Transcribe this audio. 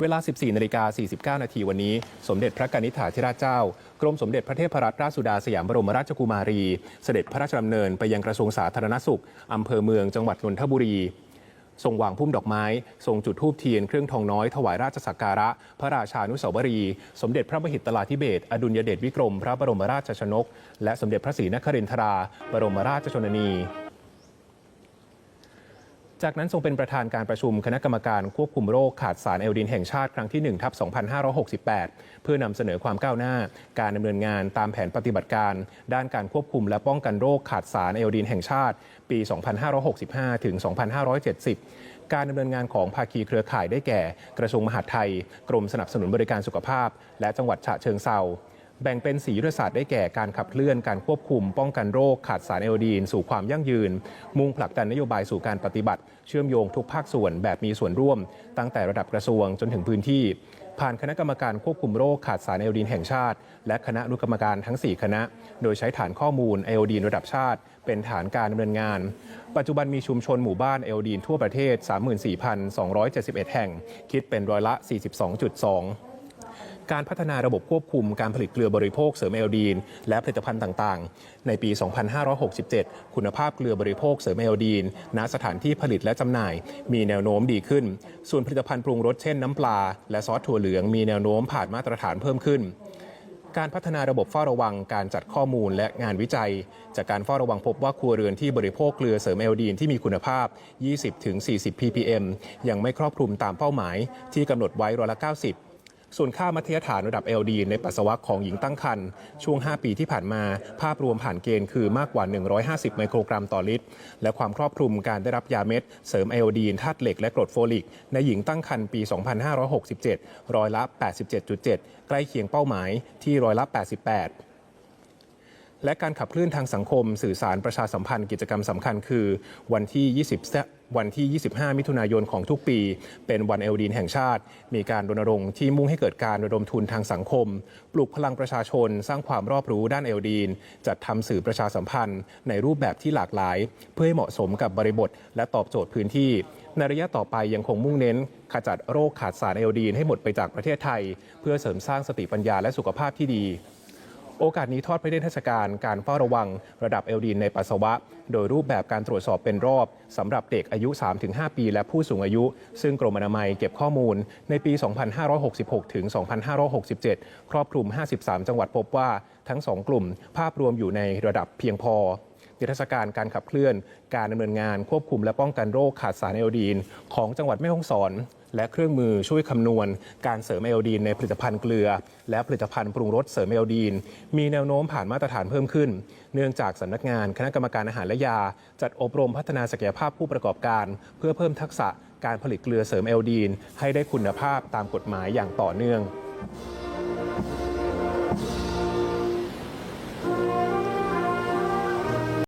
เวลา 14นาฬิกา49 นาทีวันนี้ สมเด็จพระกนิษฐาธิราชเจ้า กรมสมเด็จพระเทพรัตนราชสุดาสยามบรมราชกุมารี เสด็จพระราชดำเนินไปยังกระทรวงสาธารณสุขอำเภอเมืองจังหวัดนนทบุรีทรงวางพุ่มดอกไม้ ทรงจุดธูปเทียนเครื่องทองน้อยถวายราชสักการะ พระราชานุสาวรี สมเด็จพระมหิตลาธิเบศอดุลยเดชวิกรม พระบรมราชชนก และสมเด็จพระศรีนครินทรา บรมราชชนนี จากนั้นทรงเป็นประธานการประชุมคณะกรรมการควบคุมโรคขาดสารไอโอดีนแห่งชาติครั้งที่1ทับ2568 เพื่อนำเสนอความก้าวหน้า การดำเนินงานตามแผนปฏิบัติการ ด้านการควบคุมและป้องกันโรคขาดสารไอโอดีนแห่งชาติ ปี 2565 ถึง 2570 การดำเนินงานของภาคีเครือข่ายได้แก่ กระทรวงมหาดไทย กรมสนับสนุนบริการสุขภาพ และจังหวัดฉะเชิงเทรา แบ่งเป็นสียุทธศาสตร์ได้แก่การขับเคลื่อนการควบคุม ป้องกันโรค ขาดสารไอโอดีน สู่ความยั่งยืน มุ่งผลักดันนโยบายสู่การปฏิบัติ เชื่อมโยงทุกภาคส่วนแบบมีส่วนร่วม ตั้งแต่ระดับกระทรวงจนถึงพื้นที่ ผ่านคณะกรรมการควบคุมโรคขาดสารไอโอดีนแห่งชาติ และคณะอนุกรรมการทั้ง 4 คณะ โดยใช้ฐานข้อมูลไอโอดีนระดับชาติ เป็นฐานการดำเนินงาน ปัจจุบันมีชุมชนหมู่บ้านไอโอดีนทั่วประเทศ 34,271 แห่ง คิดเป็นร้อยละ 42.2 การพัฒนาระบบควบคุมการผลิตเกลือบริโภคเสริมไอโอดีน และผลิตภัณฑ์ต่างๆ ในปี 2567 คุณภาพเกลือบริโภคเสริมไอโอดีน ณ สถานที่ผลิตและจำหน่าย มีแนวโน้มดีขึ้น ส่วนผลิตภัณฑ์ปรุงรสเช่นน้ำปลา และซอสถั่วเหลืองมีแนวโน้มผ่านมาตรฐานเพิ่มขึ้นการพัฒนาระบบเฝ้าระวังการจัดข้อมูลและงานวิจัย จากการเฝ้าระวังพบว่าครัวเรือนที่บริโภคเกลือเสริมไอโอดีนที่มีคุณภาพ 20-40 ppm ยังไม่ครอบคลุมตามเป้าหมายที่กำหนดไว้ร้อยละ 90 ส่วนค่ามัธยฐานระดับ LD ในปัสสาวะของหญิงตั้งครรภ์ช่วง 5 ปีที่ผ่านมา ภาพรวมผ่านเกณฑ์คือมากกว่า 150 ไมโครกรัมต่อลิตร และความครอบคลุมการได้รับยาเม็ด เสริมไอโอดีนธาตุเหล็กและกรดโฟลิก ในหญิงตั้งครรภ์ปี 2567 ร้อยละ 87.7 ใกล้เคียงเป้าหมายที่ร้อยละ 88 และการขับเคลื่อนทางสังคม สื่อสารประชาสัมพันธ์กิจกรรมสำคัญคือวันที่ 20วันที่ 25 มิถุนายนของทุกปี เป็นวันเอลดีนแห่งชาติ มีการรณรงค์ที่มุ่งให้เกิดการระดมทุนทางสังคม ปลุกพลังประชาชน สร้างความรอบรู้ด้านเอลดีน จัดทำสื่อประชาสัมพันธ์ ในรูปแบบที่หลากหลาย เพื่อให้เหมาะสมกับบริบท และตอบโจทย์พื้นที่ ในระยะต่อไปยังคงมุ่งเน้น ขจัดโรคขาดสารไอโอดีนให้หมดไปจากประเทศไทย เพื่อเสริมสร้างสติปัญญาและสุขภาพที่ดี โอกาสนี้ทอดพระเนตรเทศกาลการเฝ้าระวังระดับเอลดีนในปัสสาวะ โดยรูปแบบการตรวจสอบเป็นรอบสำหรับเด็กอายุ 3-5 ปี และผู้สูงอายุ ซึ่งกรมอนามัยเก็บข้อมูล ในปี 2566 ถึง 2567 ครอบคลุม 53 จังหวัดพบว่าทั้ง 2 กลุ่ม ภาพรวมอยู่ในระดับเพียงพอ นิทรรศการการขับเคลื่อน การดำเนินงานควบคุมและป้องกันโรคขาดสารไอโอดีน ของจังหวัดแม่ฮ่องสอนและเครื่องมือช่วยคำนวณการเสริมไอโอดีนในผลิตภัณฑ์เกลือ และผลิตภัณฑ์ปรุงรสเสริมไอโอดีน มีแนวโน้มผ่านมาตรฐานเพิ่มขึ้น เนื่องจากสำนักงานคณะกรรมการอาหารและยา จัดอบรมพัฒนาศักยภาพผู้ประกอบการ เพื่อเพิ่มทักษะการผลิตเกลือเสริมไอโอดีน ให้ได้คุณภาพตามกฎหมายอย่างต่อเนื่อง